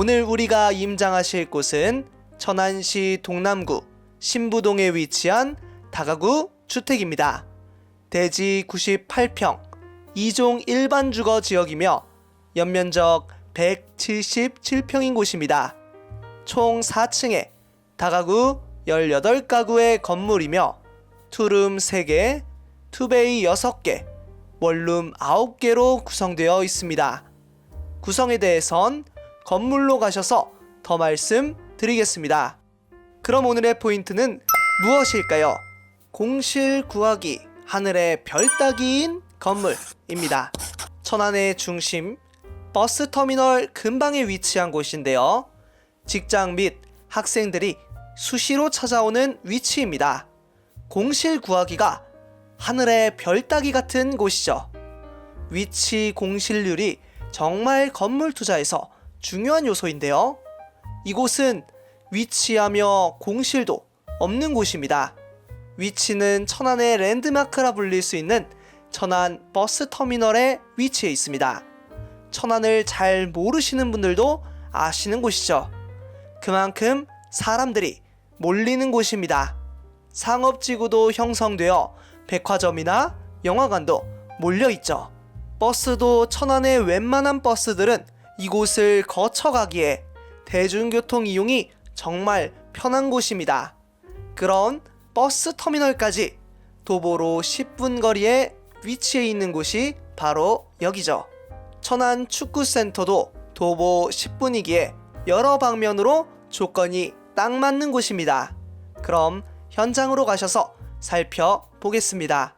오늘 우리가 임장하실 곳은 천안시 동남구 신부동에 위치한 다가구 주택입니다. 대지 98평, 2종 일반 주거 지역이며 연면적 177평인 곳입니다. 총 4층에 다가구 18가구의 건물이며 투룸 3개, 투베이 6개, 원룸 9개로 구성되어 있습니다. 구성에 대해선 건물로 가셔서 더 말씀드리겠습니다. 그럼 오늘의 포인트는 무엇일까요? 공실 구하기 하늘의 별 따기인 건물입니다. 천안의 중심 버스 터미널 근방에 위치한 곳인데요. 직장 및 학생들이 수시로 찾아오는 위치입니다. 공실 구하기가 하늘의 별 따기 같은 곳이죠. 위치 공실률이 정말 건물 투자에서 중요한 요소인데요. 이곳은 위치하며 공실도 없는 곳입니다. 위치는 천안의 랜드마크라 불릴 수 있는 천안 버스 터미널에 위치해 있습니다. 천안을 잘 모르시는 분들도 아시는 곳이죠. 그만큼 사람들이 몰리는 곳입니다. 상업지구도 형성되어 백화점이나 영화관도 몰려 있죠. 버스도 천안의 웬만한 버스들은 이곳을 거쳐가기에 대중교통 이용이 정말 편한 곳입니다. 그런 버스 터미널까지 도보로 10분 거리에 위치해 있는 곳이 바로 여기죠. 천안 축구센터도 도보 10분이기에 여러 방면으로 조건이 딱 맞는 곳입니다. 그럼 현장으로 가셔서 살펴보겠습니다.